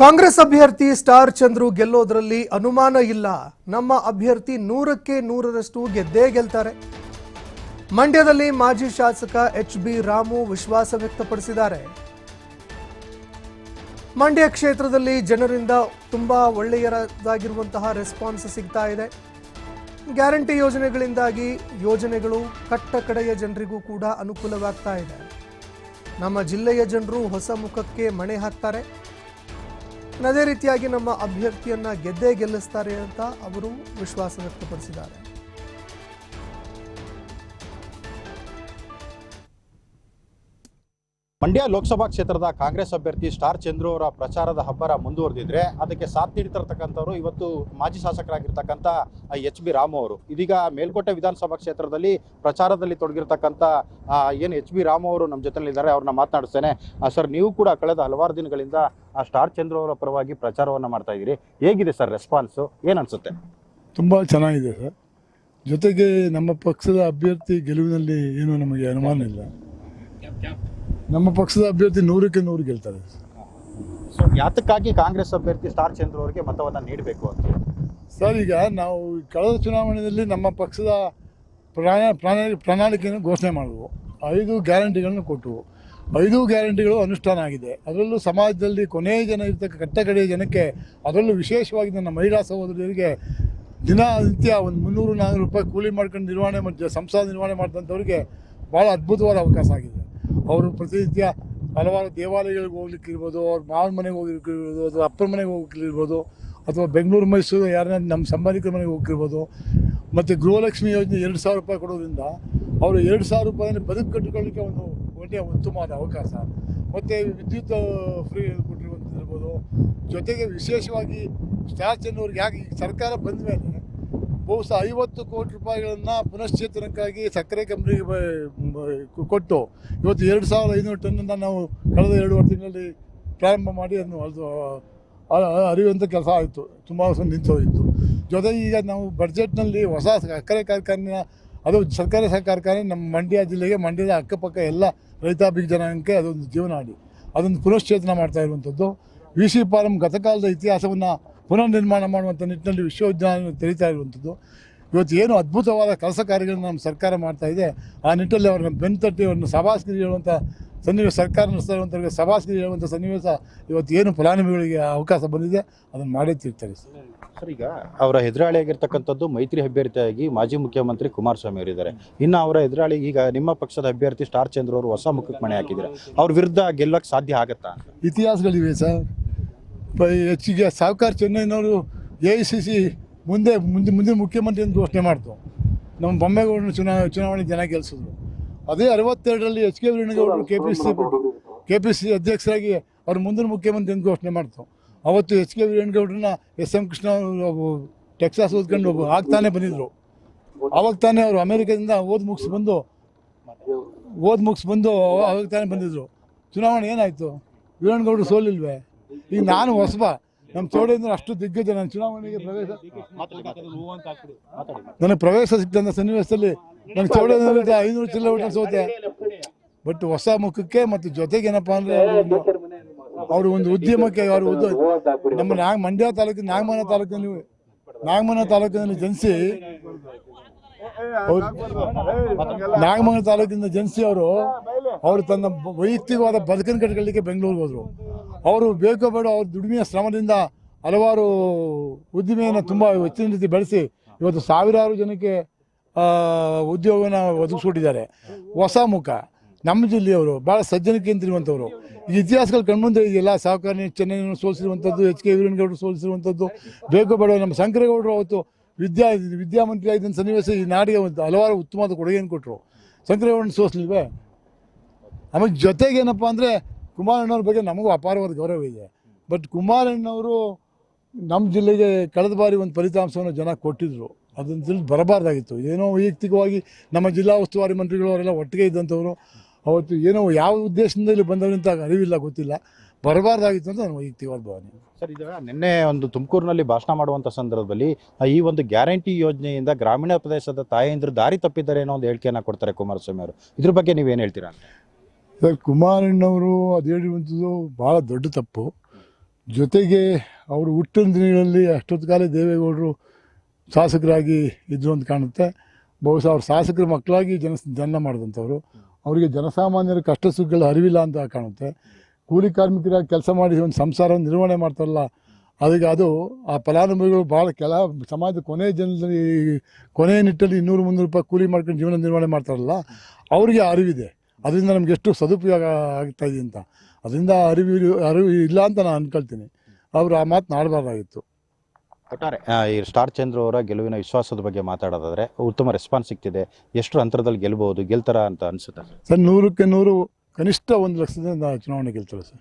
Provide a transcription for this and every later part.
ಕಾಂಗ್ರೆಸ್ ಅಭ್ಯರ್ಥಿ ಸ್ಟಾರ್ ಚಂದ್ರು ಗೆಲ್ಲೋದ್ರಲ್ಲಿ ಅನುಮಾನ ಇಲ್ಲ. ನಮ್ಮ ಅಭ್ಯರ್ಥಿ ನೂರಕ್ಕೆ ನೂರರಷ್ಟು ಗೆದ್ದೇ ಗೆಲ್ತಾರೆ. ಮಂಡ್ಯದಲ್ಲಿ ಮಾಜಿ ಶಾಸಕ ಎಚ್ ಬಿ ರಾಮು ವಿಶ್ವಾಸ ವ್ಯಕ್ತಪಡಿಸಿದ್ದಾರೆ. ಮಂಡ್ಯ ಕ್ಷೇತ್ರದಲ್ಲಿ ಜನರಿಂದ ತುಂಬಾ ಒಳ್ಳೆಯದಾಗಿರುವಂತಹ ರೆಸ್ಪಾನ್ಸ್ ಸಿಗ್ತಾ ಇದೆ. ಗ್ಯಾರಂಟಿ ಯೋಜನೆಗಳಿಂದಾಗಿ ಯೋಜನೆಗಳು ಕಟ್ಟ ಕಡೆಯ ಜನರಿಗೂ ಕೂಡ ಅನುಕೂಲವಾಗ್ತಾ ಇದೆ. ನಮ್ಮ ಜಿಲ್ಲೆಯ ಜನರು ಹೊಸ ಮುಖಕ್ಕೆ ಮಣೆ ಹಾಕ್ತಾರೆ. ಅದೇ ರೀತಿಯಾಗಿ ನಮ್ಮ ಅಭ್ಯರ್ಥಿಯನ್ನು ಗೆದ್ದೇ ಗೆಲ್ಲಿಸ್ತಾರೆ ಅಂತ ಅವರು ವಿಶ್ವಾಸ ವ್ಯಕ್ತಪಡಿಸಿದ್ದಾರೆ. ಮಂಡ್ಯ ಲೋಕಸಭಾ ಕ್ಷೇತ್ರದ ಕಾಂಗ್ರೆಸ್ ಅಭ್ಯರ್ಥಿ ಸ್ಟಾರ್ ಚಂದ್ರು ಅವರ ಪ್ರಚಾರದ ಹಬ್ಬರ ಮುಂದುವರೆದಿದ್ರೆ ಅದಕ್ಕೆ ಸಾಥ್ ನೀಡ್ತಿರ್ತಕ್ಕಂಥವ್ರು ಇವತ್ತು ಮಾಜಿ ಶಾಸಕರಾಗಿರ್ತಕ್ಕಂಥ ಎಚ್ ಬಿ ರಾಮು ಅವರು. ಇದೀಗ ಮೇಲ್ಕೋಟೆ ವಿಧಾನಸಭಾ ಕ್ಷೇತ್ರದಲ್ಲಿ ಪ್ರಚಾರದಲ್ಲಿ ತೊಡಗಿರ್ತಕ್ಕಂಥ ಏನು ಎಚ್ ಬಿ ರಾಮು ಅವರು ನಮ್ಮ ಜೊತೆಲಿದ್ದಾರೆ, ಅವ್ರನ್ನ ಮಾತನಾಡಿಸ್ತೇನೆ. ಸರ್, ನೀವು ಕೂಡ ಕಳೆದ ಹಲವಾರು ದಿನಗಳಿಂದ ಆ ಸ್ಟಾರ್ ಚಂದ್ರು ಅವರ ಪರವಾಗಿ ಪ್ರಚಾರವನ್ನು ಮಾಡ್ತಾ ಇದ್ದೀರಿ. ಹೇಗಿದೆ ಸರ್ ರೆಸ್ಪಾನ್ಸು ಏನು ಅನ್ಸುತ್ತೆ? ತುಂಬ ಚೆನ್ನಾಗಿದೆ ಸರ್. ಜೊತೆಗೆ ನಮ್ಮ ಪಕ್ಷದ ಅಭ್ಯರ್ಥಿ ಗೆಲುವಿನಲ್ಲಿ ಏನು ನಮಗೆ ಅನುಮಾನ ಇಲ್ಲ. ನಮ್ಮ ಪಕ್ಷದ ಅಭ್ಯರ್ಥಿ ನೂರಕ್ಕೆ ನೂರು ಗೆಲ್ತಾರೆ. ಸೊ ಯಾತಕ್ಕಾಗಿ ಕಾಂಗ್ರೆಸ್ ಅಭ್ಯರ್ಥಿ ಸ್ಟಾರ್ ಚಂದ್ರು ಅವರಿಗೆ ಮತವನ್ನು ನೀಡಬೇಕು ಅಂತ? ಸರ್ ಈಗ ನಾವು ಕಳೆದ ಚುನಾವಣೆಯಲ್ಲಿ ನಮ್ಮ ಪಕ್ಷದ ಪ್ರಾಣ ಪ್ರಾಣ ಪ್ರಣಾಳಿಕೆಯನ್ನು ಘೋಷಣೆ ಮಾಡುವು ಐದು ಗ್ಯಾರಂಟಿಗಳನ್ನು ಕೊಟ್ಟವು. ಐದು ಗ್ಯಾರಂಟಿಗಳು ಅನುಷ್ಠಾನ ಆಗಿದೆ. ಅದರಲ್ಲೂ ಸಮಾಜದಲ್ಲಿ ಕೊನೆಯ ಜನ ಇರ್ತಕ್ಕ ಕಟ್ಟ ಕಡೆಯ ಜನಕ್ಕೆ ಅದರಲ್ಲೂ ವಿಶೇಷವಾಗಿ ನನ್ನ ಮಹಿಳಾ ಸಹೋದರಿಯರಿಗೆ ದಿನನಿತ್ಯ ಒಂದು ಮುನ್ನೂರು ನಾನ್ನೂರು ರೂಪಾಯಿ ಕೂಲಿ ಮಾಡ್ಕೊಂಡು ನಿರ್ವಹಣೆ ಮಾಡಿ ಸಂಸಾರ ನಿರ್ವಹಣೆ ಮಾಡಿದಂಥವ್ರಿಗೆ ಭಾಳ ಅದ್ಭುತವಾದ ಅವಕಾಶ ಆಗಿದೆ. ಅವರು ಪ್ರತಿನಿತ್ಯ ಹಲವಾರು ದೇವಾಲಯಗಳಿಗೆ ಹೋಗ್ಲಿಕ್ಕೆ ಇರ್ಬೋದು, ಅವ್ರ ಮಾವನ ಮನೆಗೆ ಹೋಗಿರ್ಬೋದು ಅಥವಾ ಅಪ್ಪನ ಮನೆಗೆ ಹೋಗ್ಲಿರ್ಬೋದು ಅಥವಾ ಬೆಂಗಳೂರು, ಮೈಸೂರು ಯಾರನ್ನ ನಮ್ಮ ಸಂಬಂಧಿಕರ ಮನೆಗೆ ಹೋಗಿರ್ಬೋದು ಮತ್ತು ಗೃಹಲಕ್ಷ್ಮಿ ಯೋಜನೆ ಎರಡು ಸಾವಿರ ರೂಪಾಯಿ ಕೊಡೋದ್ರಿಂದ ಅವರು ಎರಡು ಸಾವಿರ ರೂಪಾಯಿನ ಬದುಕು ಕಟ್ಟಿಕೊಳ್ಳಿಕ್ಕೆ ಒಂದು ಒಳ್ಳೆಯ ಉತ್ತಮವಾದ ಅವಕಾಶ. ಮತ್ತು ವಿದ್ಯುತ್ ಫ್ರೀ ಕೊಟ್ಟಿರುವಂಥದ್ದು ಇರ್ಬೋದು. ಜೊತೆಗೆ ವಿಶೇಷವಾಗಿ ಸ್ಟಾರ್ ಚೆನ್ನೋರಿಗೆ ಯಾಕೆ ಸರ್ಕಾರ ಬಂದ ಮೇಲೆ ಬಹುಶಃ ಐವತ್ತು ಕೋಟಿ ರೂಪಾಯಿಗಳನ್ನು ಪುನಶ್ಚೇತನಕ್ಕಾಗಿ ಸಕ್ಕರೆ ಕಂಪ್ನಿಗೆ ಕೊಟ್ಟು ಇವತ್ತು ಎರಡು ಸಾವಿರದ ಐನೂರು ಟನ್ನನ್ನು ನಾವು ಕಳೆದ ಎರಡೂವರೆ ತಿಂಗಳಲ್ಲಿ ಪ್ರಾರಂಭ ಮಾಡಿ ಅದನ್ನು ಅದು ಅರಿಯುವಂಥ ಕೆಲಸ ಆಯಿತು. ತುಂಬ ವರ್ಷ ನಿಂತೋಗಿತ್ತು ಜೊತೆಗೆ ಈಗ ನಾವು ಬಡ್ಜೆಟ್ನಲ್ಲಿ ಹೊಸ ಸಕ್ಕರೆ ಕಾರ್ಖಾನೆ ಅದು ಸರ್ಕಾರಿ ಕಾರ್ಖಾನೆ ನಮ್ಮ ಮಂಡ್ಯ ಜಿಲ್ಲೆಗೆ, ಮಂಡ್ಯದ ಅಕ್ಕಪಕ್ಕ ಎಲ್ಲ ರೈತಾಪಿ ಜನಾಂಗಕ್ಕೆ ಅದೊಂದು ಜೀವನಾಡಿ. ಅದೊಂದು ಪುನಶ್ಚೇತನ ಮಾಡ್ತಾ ಇರುವಂಥದ್ದು ವಿ ಸಿ ಫಾರಂ ಗತಕಾಲದ ಇತಿಹಾಸವನ್ನು ಪುನರ್ ನಿರ್ಮಾಣ ಮಾಡುವಂಥ ನಿಟ್ಟಿನಲ್ಲಿ ವಿಶ್ವವಿದ್ಯಾಲಯ ತೆರೀತಾ ಇರುವಂಥದ್ದು. ಇವತ್ತು ಏನು ಅದ್ಭುತವಾದ ಕೆಲಸ ಕಾರ್ಯಗಳನ್ನು ನಮ್ಮ ಸರ್ಕಾರ ಮಾಡ್ತಾ ಇದೆ. ಆ ನಿಟ್ಟಲ್ಲಿ ಅವ್ರನ್ನ ಬೆನ್ತಟ್ಟಿ ಅವ್ರನ್ನ ಸಭಾಸ್ಗಿರಿ ಹೇಳುವಂಥ ಸನ್ನಿವೇಶ ಸರ್ಕಾರ ನಡೆಸ್ತಾ ಇರುವಂಥವ್ರಿಗೆ ಸಭಾಸ್ಗಿರಿ ಹೇಳುವಂಥ ಸನ್ನಿವೇಶ ಇವತ್ತು ಏನು ಫಲಾನುಭವಿಗಳಿಗೆ ಅವಕಾಶ ಬಂದಿದೆ ಅದನ್ನು ಮಾಡೇ ತೀರ್ತಾರೆ ಸರ್ ಸರ್ ಈಗ ಅವರ ಎದುರಾಳಿಯಾಗಿರ್ತಕ್ಕಂಥದ್ದು ಮೈತ್ರಿ ಅಭ್ಯರ್ಥಿಯಾಗಿ ಮಾಜಿ ಮುಖ್ಯಮಂತ್ರಿ ಕುಮಾರಸ್ವಾಮಿ ಅವರಿದ್ದಾರೆ. ಇನ್ನು ಅವರ ಎದುರಾಳಿ ಈಗ ನಿಮ್ಮ ಪಕ್ಷದ ಅಭ್ಯರ್ಥಿ ಸ್ಟಾರ್ ಚಂದ್ರ ಅವರು ಹೊಸ ಮುಖಕ್ಕೆ ಮಣೆ ಹಾಕಿದ್ದಾರೆ. ಅವ್ರ ವಿರುದ್ಧ ಗೆಲ್ಲಕ್ಕೆ ಸಾಧ್ಯ ಆಗತ್ತಾ? ಇತಿಹಾಸಗಳಿವೆ ಸರ್. ಹೆಚ್ಚಿಗೆ ಸಾವುಕಾರ ಚೆನ್ನೈನವರು ಎ ಐ ಸಿ ಸಿ ಮುಂದೆ ಮುಂದೆ ಮುಂದಿನ ಮುಖ್ಯಮಂತ್ರಿ ಅಂತ ಘೋಷಣೆ ಮಾಡ್ತು. ನಮ್ಮ ಬೊಮ್ಮೇಗೌಡರು ಚುನಾವ ಚುನಾವಣೆ ಜನ ಗೆಲ್ಲಿಸಿದ್ರು ಅದೇ ಅರವತ್ತೆರಡರಲ್ಲಿ H K ವೀರಣ್ಣಗೌಡರು K P C K P C ಅಧ್ಯಕ್ಷರಾಗಿ ಅವ್ರು ಮುಂದಿನ ಮುಖ್ಯಮಂತ್ರಿ ಎಂದು ಘೋಷಣೆ ಮಾಡ್ತು. ಅವತ್ತು ಎಚ್ ಕೆ ವೀರಣ್ಣಗೌಡ್ರನ್ನ ಎಸ್ ಎಂ ಕೃಷ್ಣ ಅವರು ಟೆಕ್ಸಾಸ್ ಓದ್ಕೊಂಡು ಆಗ್ತಾನೆ ಬಂದಿದ್ರು. ಅವಾಗ ತಾನೇ ಅವರು ಅಮೇರಿಕದಿಂದ ಓದ್ ಮುಗಿಸಿ ಬಂದು ಓದ್ ಮುಗಿಸಿ ಬಂದು ಅವಾಗ ತಾನೇ ಬಂದಿದ್ರು. ಚುನಾವಣೆ ಏನಾಯಿತು? ವೀರಣ್ಣಗೌಡರು ಸೋಲಿಲ್ವೇ? ಈಗ ನಾನು ಹೊಸಬ. ನಮ್ಮ ಚೌಡೇಂದ್ರ ಅಷ್ಟು ದಿಗ್ಗಜ. ನನ್ನ ಚುನಾವಣೆಗೆ ಪ್ರವೇಶ ನನಗೆ ಪ್ರವೇಶ ಸಿಕ್ತಂಥ ಸನ್ನಿವೇಶದಲ್ಲಿ ನನಗೆ ಚೌಡೇಂದ್ರ ಐನೂರು ಕಿಲೋಮೀಟರ್ ಸೋತೆ. ಬಟ್ ಹೊಸ ಮುಖಕ್ಕೆ ಮತ್ತು ಜೊತೆಗೆ ಏನಪ್ಪ ಅಂದರೆ ಅವ್ರ ಒಂದು ಉದ್ಯಮಕ್ಕೆ ಅವ್ರ ಉದ್ಯೋಗ ನಮ್ಮ ನಾಗ ಮಂಡ್ಯ ತಾಲೂಕಿನ ನಾಗಮನ ತಾಲೂಕಿನಲ್ಲಿ ನಾಗಮನ ತಾಲೂಕಿನಲ್ಲಿ ಜನಿಸಿ ನಾಗಮನ ತಾಲೂಕಿನ ಜನಿಸಿ ಅವರು ಅವರು ತನ್ನ ವೈಯಕ್ತಿಕವಾದ ಬದುಕನ್ನು ಕಟ್ಕೊಳ್ಳಿಕ್ಕೆ ಬೆಂಗಳೂರಿಗೆ ಹೋದರು. ಅವರು ಬೇಕೋ ಬೇಡ ಅವ್ರ ದುಡಿಮೆಯ ಶ್ರಮದಿಂದ ಹಲವಾರು ಉದ್ದಿಮೆಯನ್ನು ತುಂಬ ಹೆಚ್ಚಿನ ರೀತಿ ಬೆಳೆಸಿ ಇವತ್ತು ಸಾವಿರಾರು ಜನಕ್ಕೆ ಉದ್ಯೋಗನ ಒದಗಿಸ್ಕೊಟ್ಟಿದ್ದಾರೆ. ಹೊಸ ಮುಖ. ನಮ್ಮ ಜಿಲ್ಲೆಯವರು ಭಾಳ ಸಜ್ಜನಕ್ಕೆ ಅಂತಿರುವಂಥವ್ರು ಈ ಇತಿಹಾಸಗಳು ಕಣ್ಮುಂದೆ ಇದೆಯಲ್ಲ, ಸಹಕಾರಿ ಚೆನ್ನೈನ ಸೋಲಿಸಿರುವಂಥದ್ದು ಎಚ್ ಕೆ ವೀರಣ್ಣಗೌಡರು ಸೋಲಿಸಿರುವಂಥದ್ದು ಬೇಕೋ ಬೇಡ ನಮ್ಮ ಶಂಕರೇಗೌಡರು ಅವತ್ತು ವಿದ್ಯಾ, ವಿದ್ಯಾಮಂತ್ರಿ ಆಗಿದ್ದ ಸನ್ನಿವೇಶ ಈ ನಾಡಿಗೆ ಒಂದು ಹಲವಾರು ಉತ್ತಮವಾದ ಕೊಡುಗೆಯನ್ನು ಕೊಟ್ಟರು ಶಂಕರೇಗೌಡನ ಸೋಲಿಸಲಿಲ್ವೇ ಆಮೇಲೆ ಜೊತೆಗೆ ಏನಪ್ಪ ಅಂದರೆ ಕುಮಾರಣ್ಣವ್ರ ಬಗ್ಗೆ ನಮಗೂ ಅಪಾರವಾದ ಗೌರವ ಇದೆ. ಬಟ್ ಕುಮಾರಣ್ಣವರು ನಮ್ಮ ಜಿಲ್ಲೆಗೆ ಕಳೆದ ಬಾರಿ ಒಂದು ಫಲಿತಾಂಶವನ್ನು ಜನ ಕೊಟ್ಟಿದ್ರು. ಅದನ್ನು ತಿಳಿದು ಬರಬಾರ್ದಾಗಿತ್ತು. ಏನೋ ವೈಯಕ್ತಿಕವಾಗಿ ನಮ್ಮ ಜಿಲ್ಲಾ ಉಸ್ತುವಾರಿ ಮಂತ್ರಿಗಳು ಅವರೆಲ್ಲ ಒಟ್ಟಿಗೆ ಇದ್ದಂಥವ್ರು, ಅವತ್ತು ಏನೋ ಯಾವ ಉದ್ದೇಶದಿಂದ ಇಲ್ಲಿ ಅರಿವಿಲ್ಲ, ಗೊತ್ತಿಲ್ಲ. ಬರಬಾರ್ದಾಗಿತ್ತು ಅಂತ ನನ್ನ ವೈಯಕ್ತಿಕವಾದ ಭಾವನೆ. ಸರ್, ಈಗ ನಿನ್ನೆ ಒಂದು ತುಮಕೂರಿನಲ್ಲಿ ಭಾಷಣ ಮಾಡುವಂಥ ಸಂದರ್ಭದಲ್ಲಿ ಈ ಒಂದು ಗ್ಯಾರಂಟಿ ಯೋಜನೆಯಿಂದ ಗ್ರಾಮೀಣ ಪ್ರದೇಶದ ತಾಯಂದಿರು ದಾರಿ ತಪ್ಪಿದ್ದಾರೆ ಅನ್ನೋ ಒಂದು ಹೇಳಿಕೆಯನ್ನು ಕೊಡ್ತಾರೆ ಕುಮಾರಸ್ವಾಮಿ ಅವರು. ಇದ್ರ ಬಗ್ಗೆ ನೀವೇನು ಹೇಳ್ತೀರಾ ಸರ್ ಕುಮಾರಣ್ಣವರು ಅದು ಹೇಳಿರುವಂಥದ್ದು ಭಾಳ ದೊಡ್ಡ ತಪ್ಪು. ಜೊತೆಗೆ ಅವರು ಹುಟ್ಟಿನ ದಿನಗಳಲ್ಲಿ ಅಷ್ಟೊತ್ತು ಕಾಲ ದೇವೇಗೌಡರು ಶಾಸಕರಾಗಿ ಇದ್ದರು ಅಂತ ಕಾಣುತ್ತೆ. ಬಹುಶಃ ಅವ್ರು ಶಾಸಕರ ಮಕ್ಕಳಾಗಿ ಜನ ಜನನ ಮಾಡಿದಂಥವ್ರು. ಅವರಿಗೆ ಜನಸಾಮಾನ್ಯರ ಕಷ್ಟ ಸುಖಗಳ ಅರಿವಿಲ್ಲ ಅಂತ ಕಾಣುತ್ತೆ. ಕೂಲಿ ಕಾರ್ಮಿಕರಾಗಿ ಕೆಲಸ ಮಾಡಿ ಒಂದು ಸಂಸಾರ ನಿರ್ವಹಣೆ ಮಾಡ್ತಾರಲ್ಲ, ಅದಕ್ಕೆ ಅದು ಆ ಫಲಾನುಭವಿಗಳು ಭಾಳ ಕೆಲ ಸಮಾಜದ ಕೊನೆ ಜನರಲ್ಲಿ ಕೊನೆಯ ನಿಟ್ಟಲ್ಲಿ ಇನ್ನೂರು ಮುನ್ನೂರು ರೂಪಾಯಿ ಕೂಲಿ ಮಾಡ್ಕೊಂಡು ಜೀವನ ನಿರ್ವಹಣೆ ಮಾಡ್ತಾರಲ್ಲ, ಅವರಿಗೆ ಅರಿವಿದೆ. ಅದರಿಂದ ನಮ್ಗೆ ಎಷ್ಟು ಸದುಪಯೋಗ ಆಗ್ತಾ ಇದೆ ಅಂತ. ಅದರಿಂದ ಅರಿವು ಅರಿವು ಇಲ್ಲ ಅಂತ ನಾನು ಅನ್ಕೊಳ್ತೀನಿ. ಅವರು ಆ ಮಾತು ಆಡಬಾರ್ದಾಗಿತ್ತು ಒಟ್ಟಾರೆ ಈ ಸ್ಟಾರ್ ಚಂದ್ರ ಅವರ ಗೆಲುವಿನ ವಿಶ್ವಾಸದ ಬಗ್ಗೆ ಮಾತಾಡೋದಾದ್ರೆ ಉತ್ತಮ ರೆಸ್ಪಾನ್ಸ್ ಸಿಗ್ತಿದೆ ಎಷ್ಟು ಅಂತರದಲ್ಲಿ ಗೆಲ್ಬಹುದು ಗೆಲ್ತಾರ ಅಂತ ಅನ್ಸುತ್ತೆ? ಸರ್ ನೂರಕ್ಕೆ ನೂರು ಕನಿಷ್ಠ ಒಂದು ಲಕ್ಷದಿಂದ ಚುನಾವಣೆ ಗೆಲ್ತಾರೆ ಸರ್.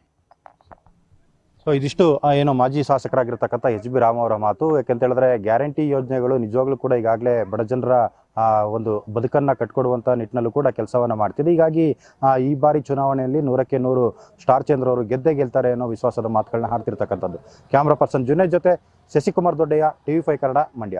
ಸೊ ಇದಿಷ್ಟು ಏನು ಮಾಜಿ ಶಾಸಕರಾಗಿರ್ತಕ್ಕಂಥ ಎಚ್ ಬಿ ರಾಮ್ ಅವರ ಮಾತು. ಯಾಕಂತ ಹೇಳಿದ್ರೆ ಗ್ಯಾರಂಟಿ ಯೋಜನೆಗಳು ನಿಜವಾಗ್ಲೂ ಕೂಡ ಈಗಾಗಲೇ ಬಡ ಜನರ ಒಂದು ಬದುಕನ್ನು ಕಟ್ಕೊಡುವಂಥ ನಿಟ್ಟಿನಲ್ಲೂ ಕೂಡ ಕೆಲಸವನ್ನು ಮಾಡ್ತಿದೆ. ಹೀಗಾಗಿ ಈ ಬಾರಿ ಚುನಾವಣೆಯಲ್ಲಿ ನೂರಕ್ಕೆ ನೂರು ಸ್ಟಾರ್ ಚಂದ್ರ ಅವರು ಗೆದ್ದೇ ಗೆಲ್ತಾರೆ ಅನ್ನೋ ವಿಶ್ವಾಸದ ಮಾತುಗಳನ್ನ ಹಾಡ್ತಿರ್ತಕ್ಕಂಥದ್ದು. ಕ್ಯಾಮ್ರಾ ಪರ್ಸನ್ ಜುನೇದ್ ಜೊತೆ ಶಶಿಕುಮಾರ್ ದೊಡ್ಡಯ್ಯ, ಟಿವಿ ಫೈವ್ ಕನ್ನಡ, ಮಂಡ್ಯ.